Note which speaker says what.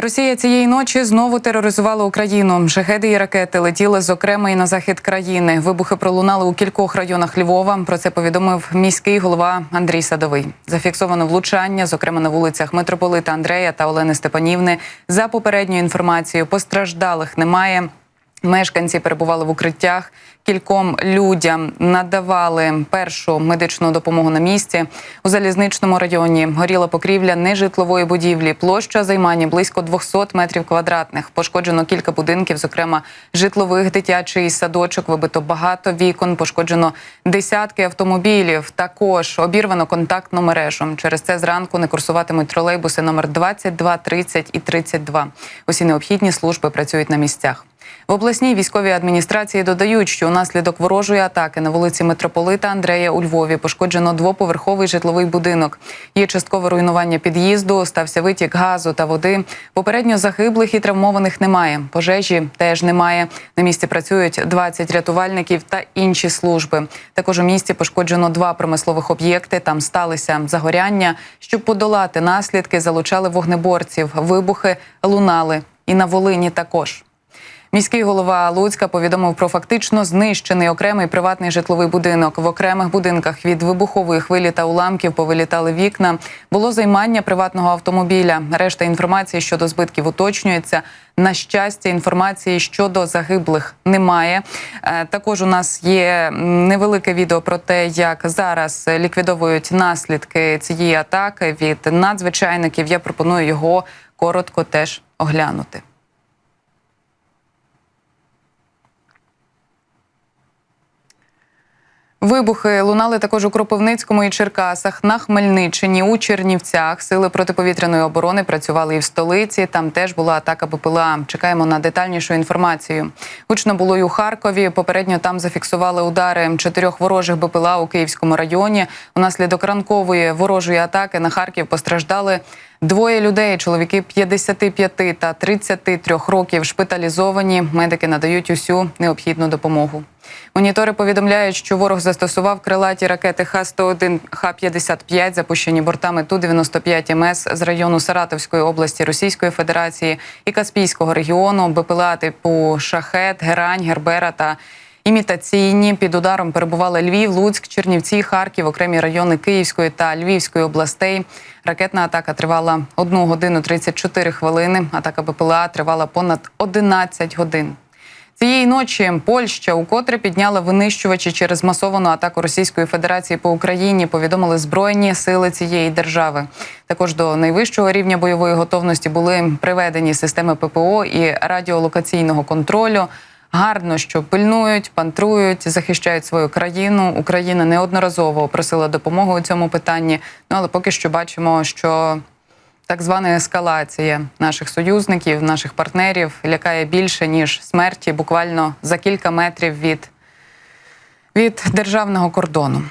Speaker 1: Росія цієї ночі знову тероризувала Україну. Шахеди і ракети летіли зокрема і на захід країни. Вибухи пролунали у кількох районах Львова. Про це повідомив міський голова Андрій Садовий. Зафіксовано влучання, зокрема на вулицях митрополита Андрея та Олени Степанівни. За попередньою інформацією, постраждалих немає. Мешканці перебували в укриттях. Кільком людям надавали першу медичну допомогу на місці. У залізничному районі горіла покрівля нежитлової будівлі. Площа займання близько 200 метрів квадратних. Пошкоджено кілька будинків, зокрема житлових, дитячий садочок. Вибито багато вікон. Пошкоджено десятки автомобілів. Також обірвано контактну мережу. Через це зранку не курсуватимуть тролейбуси номер 22, 30 і 32. Усі необхідні служби працюють на місцях. В обласній військовій адміністрації додають, що унаслідок ворожої атаки на вулиці митрополита Андрея у Львові пошкоджено двоповерховий житловий будинок. Є часткове руйнування під'їзду, стався витік газу та води. Попередньо загиблих і травмованих немає. Пожежі теж немає. На місці працюють 20 рятувальників та інші служби. Також у місті пошкоджено два промислових об'єкти. Там сталися загоряння. Щоб подолати наслідки, залучали вогнеборців. Вибухи лунали і на Волині також. Міський голова Луцька повідомив про фактично знищений окремий приватний житловий будинок. В окремих будинках від вибухової хвилі та уламків повилітали вікна. Було займання приватного автомобіля. Решта інформації щодо збитків уточнюється. На щастя, інформації щодо загиблих немає. Е, Також у нас є невелике відео про те, як зараз ліквідовують наслідки цієї атаки від надзвичайників. Я пропоную його коротко теж оглянути. Вибухи лунали також у Кропивницькому і Черкасах, на Хмельниччині, у Чернівцях. Сили протиповітряної оборони працювали і в столиці. Там теж була атака БПЛА. Чекаємо на детальнішу інформацію. Гучно було і у Харкові. Попередньо там зафіксували удари чотирьох ворожих БПЛА у Київському районі. Унаслідок ранкової ворожої атаки на Харків постраждали Двоє людей, чоловіки 55 та 33 років, шпиталізовані. Медики надають усю необхідну допомогу. Монітори повідомляють, що ворог застосував крилаті ракети Х-101, Х-55, запущені бортами Ту-95 МС з району Саратовської області Російської Федерації і Каспійського регіону, БПЛА типу Шахет, Герань, Гербера та Імітаційні під ударом перебували Львів, Луцьк, Чернівці, Харків, окремі райони Київської та Львівської областей. Ракетна атака тривала 1 годину 34 хвилини. Атака БПЛА тривала понад 11 годин. Цієї ночі Польща укотре підняла винищувачі через масовану атаку Російської Федерації по Україні. Повідомили збройні сили цієї держави. Також до найвищого рівня бойової готовності були приведені системи ППО і радіолокаційного контролю. Гарно, що пильнують, пантрують, захищають свою країну. Україна неодноразово просила допомоги у цьому питанні. Ну але поки що бачимо, що так звана ескалація наших союзників, наших партнерів лякає більше ніж смерті, буквально за кілька метрів від, від державного кордону.